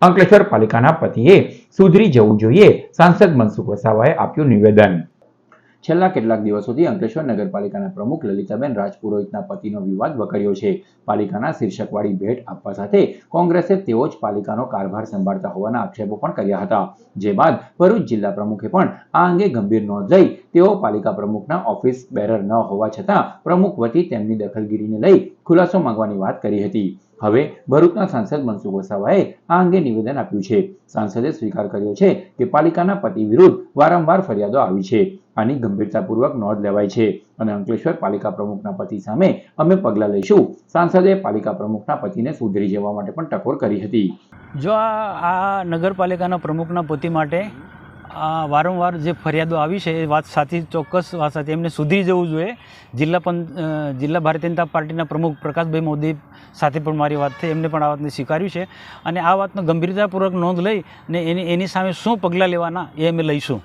અંકલેશ્વર પાલિકાના પતિએ સુધરી જવું જોઈએ. સાંસદ મનસુખ વસાવાએ આપ્યું નિવેદન. છેલ્લા કેટલાક દિવસોથી અંકલેશ્વર નગરપાલિકાના પ્રમુખ લલિતાબેન રાજપુરોહિતના પતિનો વિવાદ વકર્યો છે. પાલિકાના શીર્ષકવાળી ભેટ આપવા સાથે કોંગ્રેસે તેઓ જ પાલિકાનો કારભાર સંભાળતા હોવાના આક્ષેપો પણ કર્યા હતા. જે બાદ ભરૂચ જિલ્લા પ્રમુખે પણ આ અંગે ગંભીર નોંધ લઈ તેઓ પાલિકા પ્રમુખના ઓફિસ બેરર ન હોવા છતાં પ્રમુખ વતી તેમની દખલગીરીને લઈ ખુલાસો માંગવાની વાત કરી હતી. હવે ભરૂચના સાંસદ મનસુખ વસાવાએ આ અંગે નિવેદન આપ્યું છે. સાંસદે સ્વીકાર કર્યો છે કે પાલિકાના પતિ વિરુદ્ધ વારંવાર ફરિયાદો આવી છે આની ગંભીરતાપૂર્વક નોંધ લેવાય છે અને અંકલેશ્વર પાલિકા પ્રમુખના પતિ સામે અમે પગલાં લઈશું. સાંસદે પાલિકા પ્રમુખના પતિને સુધરી જવા માટે પણ ટકોર કરી હતી. જો આ નગરપાલિકાના પ્રમુખના પતિ માટે આ વારંવાર જે ફરિયાદો આવી છે, એ વાત સાચી, ચોક્કસ વાત સાચી. એમને સુધરી જવું જોઈએ. જિલ્લા પંચ જિલ્લા ભારતીય જનતા પાર્ટીના પ્રમુખ પ્રકાશભાઈ મોદી સાથે પણ મારી વાત થઈ. એમને પણ આ વાતને સ્વીકાર્યું છે. અને આ વાતનો ગંભીરતાપૂર્વક નોંધ લઈ ને એની એની સામે શું પગલાં લેવાના એ અમે લઈશું.